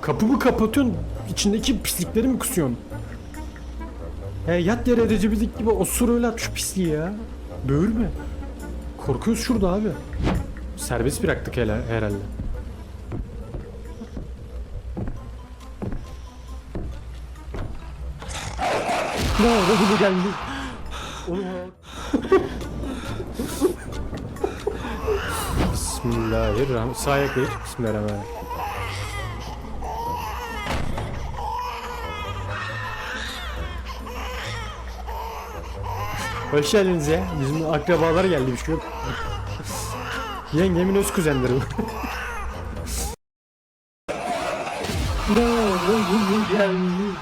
Kapımı kapatıyorsun, içindeki pislikleri mi kusuyorsun? He yat yere Recep gibi osur öyle at şu pisliği ya. Böğürme. Korkuyoruz şurada abi. Serbest bıraktık hele, herhalde. Ne oldu bu geldi? Oğlum Bismillahirrahmanirrahim. Sağ ayak ver. Bismillahirrahmanirrahim. Hoş geldiniz ya. Bizim akrabalar geldi bir şey yok. Yengemin öz kuzenleri bu geldi?